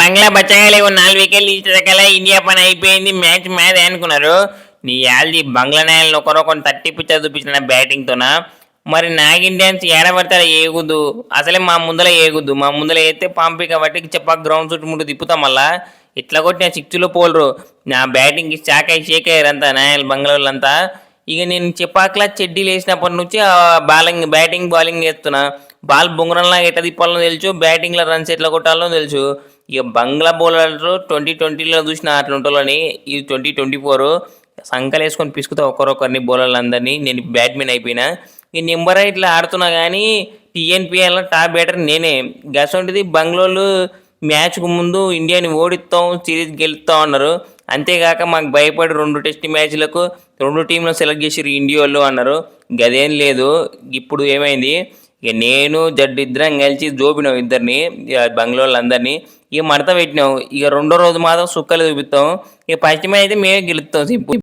బంగ్లా బచ్చగాలి నాలుగు వికెట్లు ఇచ్చేసరికల ఇండియా పని అయిపోయింది మ్యాచ్ మ్యాచ్ అనుకున్నారు. నీ యాల్ది బంగ్లా నాయలను ఒకరొకరు తట్టి పిచ్చ చూపించిన బ్యాటింగ్తోన మరి నాగ్ ఇండియన్స్ ఏడబడతారా ఏగుద్దు? అసలే మా ముందర ఏగుద్దు. మా ముందర వేస్తే పంపి కాబట్టి చెప్పా గ్రౌండ్ చుట్టుముట్టు తిప్పుతాం మళ్ళా. ఇట్లా కొట్టిన సిక్స్లో పోలరు. నా బ్యాటింగ్కి షాక్ అయ్యి షేక్ అయ్యారంతా నాయల్ బంగ్లా అంతా ఇక నేను చెప్పాకలా చెడ్డీలు వేసినప్పటి నుంచి బాలింగ్ బ్యాటింగ్ బౌలింగ్ వేస్తున్నా బాల్ బొంగరంలా ఎట్లా తిప్పాలో తెలుసు బ్యాటింగ్లో రన్స్ ఎట్లా కొట్టాలో తెలుసు. ఇక బంగ్లా బౌలర్లు ట్వంటీ ట్వంటీలో చూసిన అట్లుంటోళ్ళని ఈ ట్వంటీ ట్వంటీ ఫోర్ సంకలేసుకొని పిసుకుతా ఒకరొకరిని బౌలర్లందరినీ. నేను బ్యాట్మెన్ అయిపోయినా. ఈ నెంబర్ ఇట్లా ఆడుతున్నా కానీ టీఎన్పిఎల్ టాప్ బ్యాటర్ నేనే. గసంటిది బంగ్లోలు మ్యాచ్కు ముందు ఇండియాని ఓడిస్తాం సిరీస్ గెలుస్తాం అన్నారు. అంతేగాక మాకు భయపడి రెండు టెస్ట్ మ్యాచ్లకు రెండు టీంలు సెలెక్ట్ చేసిరు ఇండియా వాళ్ళు అన్నారు. గదేం లేదు. ఇప్పుడు ఏమైంది? ఇక నేను జడ్డు ఇద్దరం కలిసి జోపినాం ఇద్దరిని ఇక అందరినీ ఇక మడత పెట్టినాం. ఇక రెండో రోజు మాత్రం సుక్కలు చూపిస్తాం. ఇక ఫస్ట్ మ్యాచ్ అయితే మేమే గెలుస్తాం. సింపు